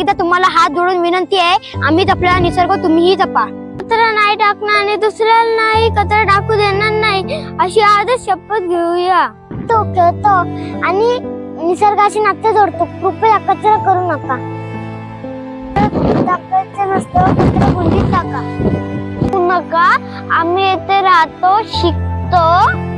एकदा तुम्हाला हात जोडून विनंती आहे आम्ही जपलेला निसर्ग तुम्हीही जपा. कचरा नाही टाकणार आणि दुसऱ्याला नाही कचरा टाकू देणार नाही अशी आजच शपथ घेऊया. तो खेळतो आणि निसर्गाशी नातं जोडतो. कृपया कचरा करू नका. टाकायचं नसतं कचरा टाका. नका आम्ही येथे राहतो शिकतो.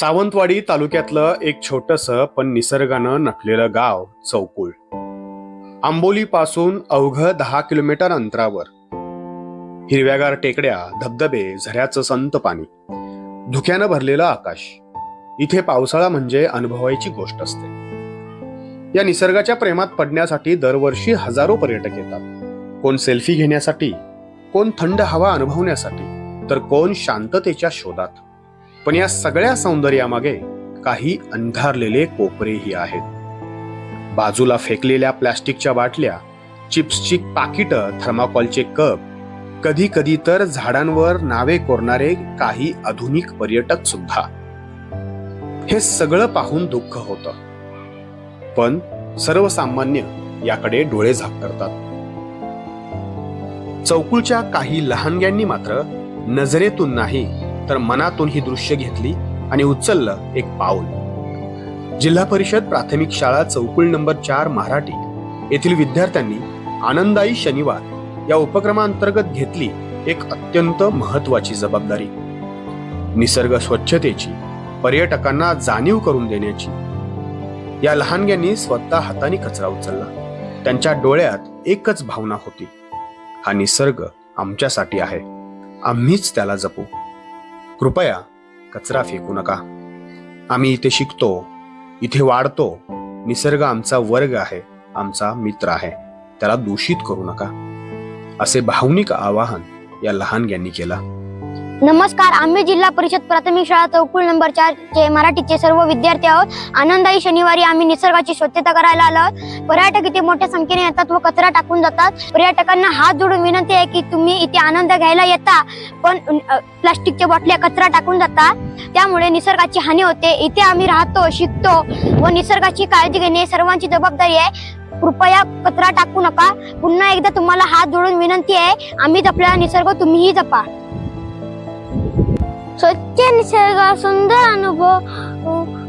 सावंतवाडी तालुक्यातलं एक छोटस पण निसर्गानं नटलेलं गाव चौकुळ. आंबोली पासून अवघ दहा किलोमीटर अंतरावर. हिरव्यागार टेकड्या धबधबे झऱ्याचं संत पाणी. धुक्यानं भरलेलं आकाश. इथे पावसाळा म्हणजे अनुभवायची गोष्ट असते. या निसर्गाच्या प्रेमात पडण्यासाठी दरवर्षी हजारो पर्यटक येतात. कोण सेल्फी घेण्यासाठी कोण थंड हवा अनुभवण्यासाठी तर कोण शांततेच्या शोधात. पण या सगळ्या सौंदर्यामागे काही अंधारलेले कोपरेही आहेत. बाजूला फेकलेल्या प्लास्टिकच्या बाटल्या चिप्सची पाकिटं थर्माकॉलचे कप कधी कधी तर झाडांवर नावे कोरणारे काही आधुनिक पर्यटक सुद्धा. हे सगळं पाहून दुःख होतं. पण सर्वसामान्य याकडे डोळे झाक करतात चौकुळच्या काही लहानग्यांनी मात्र नजरेतून नाही तर मनातून ही दृश्य घेतली आणि उचललं एक पाऊल. जिल्हा परिषद प्राथमिक शाळा चौकुल नंबर चार मराठी. येथील विद्यार्थ्यांनी आनंदाई शनिवार या उपक्रमांतर्गत घेतली एक अत्यंत महत्वाची जबाबदारी. निसर्ग स्वच्छतेची पर्यटकांना जाणीव करून देण्याची. या लहानग्यांनी स्वतः हाताने कचरा उचलला. त्यांच्या डोळ्यात एकच भावना होती. हा निसर्ग आमच्यासाठी आहे. आम्हीच त्याला जपू. कृपया कचरा फेकू नका. आम्ही इथे शिकतो इथे वाढतो. निसर्ग आमचा वर्ग आहे आमचा मित्र आहे. त्याला दूषित करू नका. असे भावनिक आवाहन या लहानग्यांनी केला. नमस्कार आम्ही जिल्हा परिषद प्राथमिक शाळा चौकुल नंबर चार चे मराठीचे सर्व विद्यार्थी आहोत. आनंदाई शनिवारी आम्ही निसर्गाची स्वच्छता करायला आलो आहोत. पर्यटक इथे मोठ्या संख्येने येतात व कचरा टाकून जातात. पर्यटकांना हात जोडून विनंती आहे की तुम्ही इथे आनंद घ्यायला येता पण प्लास्टिकच्या बाटल्या कचरा टाकून जातात त्यामुळे निसर्गाची हानी होते. इथे आम्ही राहतो शिकतो व निसर्गाची काळजी घेणे सर्वांची जबाबदारी आहे. कृपया कचरा टाकू नका. पुन्हा एकदा तुम्हाला हात जोडून विनंती आहे. आम्ही जपलेला निसर्ग तुम्हीही जपा. स्वच्छ निसर्ग सुंदर अनुभव?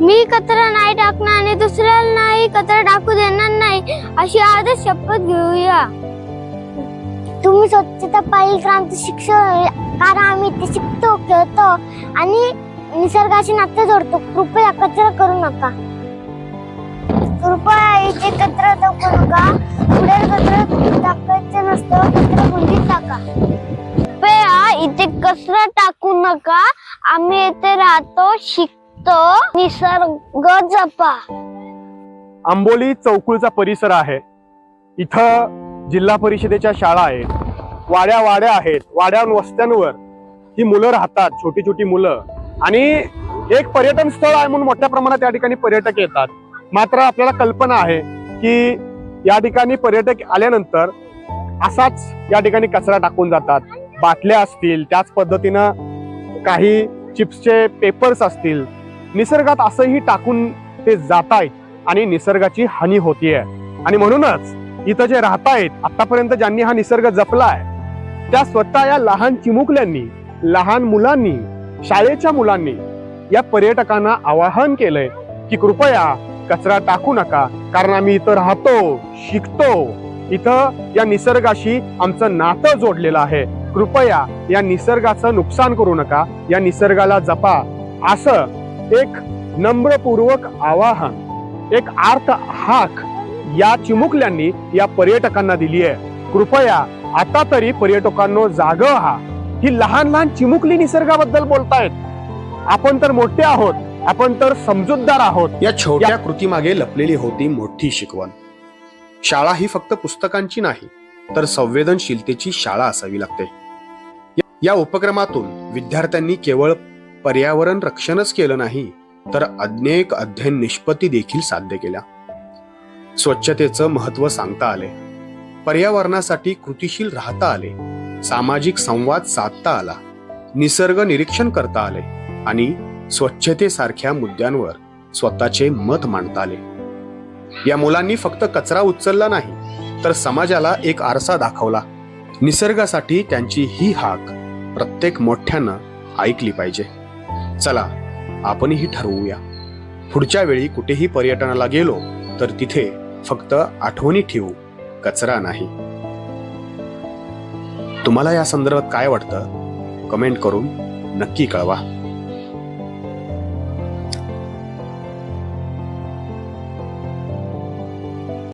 मी कचरा नाही टाकणार आणि दुसऱ्याला नाही कचरा टाकू देणार नाही अशी आदर्श शपथ घेऊया. तुम्ही स्वच्छता पाळी क्रांती शिक्षक शिक्षण कारण आम्ही ते शिकतो खेळतो आणि निसर्गाशी नातं जोडतो. कृपया कचरा करू नका. कृपया इथे कचरा टाकू नका. पुढे कचरा टाकायचं नसतं कचरा गुंडीत टाका. इथे कचरा टाकू नका. आम्ही इथे राहतो शिकतो. निसर्ग जपा. आंबोली चौकुळचा परिसर आहे. इथं जिल्हा परिषदेच्या शाळा आहेत. वाड्या वाड्या आहेत. वाड्या वस्त्यांवर ही मुलं राहतात छोटी छोटी मुलं. आणि एक पर्यटन स्थळ आहे म्हणून मोठ्या प्रमाणात या ठिकाणी पर्यटक येतात. मात्र आपल्याला कल्पना आहे की या ठिकाणी पर्यटक आल्यानंतर असाच या ठिकाणी कचरा टाकून जातात. बाटल्या असतील त्याच पद्धतीनं काही चिप्सचे पेपर्स असतील निसर्गात असंही टाकून ते जात आहेत आणि निसर्गाची हानी होतीये. आणि म्हणूनच इथं जे राहतायत आतापर्यंत ज्यांनी हा निसर्ग जपलाय त्या स्वतः या लहान चिमुकल्यांनी लहान मुलांनी शाळेच्या मुलांनी या पर्यटकांना आवाहन केलंय की कृपया कचरा टाकू नका कारण आम्ही इथं राहतो शिकतो. इथं या निसर्गाशी आमचं नातं जोडलेलं आहे. कृपया या निसर्गाचं नुकसान करू नका. या निसर्गाला जपा. असं एक नम्रपूर्वक आवाहन एक आर्थ हाक या चिमुकल्यांनी या पर्यटकांना दिली आहे. कृपया आता तरी पर्यटकांनो जाग व्हा. ही लहान लहान चिमुकली निसर्गाबद्दल बोलतायत. आपण तर मोठे आहोत. आपण तर समजूतदार आहोत. या छोट्या कृतीमागे लपलेली होती मोठी शिकवण. शाळा ही फक्त पुस्तकांची नाही तर संवेदनशीलतेची शाळा असावी लागते. या उपक्रमातून विद्यार्थ्यांनी केवळ पर्यावरण रक्षणच केलं नाही तर अनेक अध्ययन निष्पत्ती देखील साध्य केल्या. स्वच्छतेचं महत्त्व सांगता आले. पर्यावरणासाठी कृतिशील राहता आले. सामाजिक संवाद साधता आला. निसर्ग निरीक्षण करता आले आणि स्वच्छतेसारख्या मुद्द्यांवर स्वतःचे मत मांडता आले. या मुलांनी फक्त कचरा उचलला नाही तर समाजाला एक आरसा दाखवला. निसर्गासाठी त्यांची ही हाक. प्रत्येक मोठ्यानं ऐकली पाहिजे. चला आपणही ठरवूया. पुढच्या वेळी कुठेही पर्यटनाला गेलो तर तिथे फक्त आठवणी ठेवू कचरा नाही. तुम्हाला या संदर्भात काय वाटतं? कमेंट करून नक्की कळवा.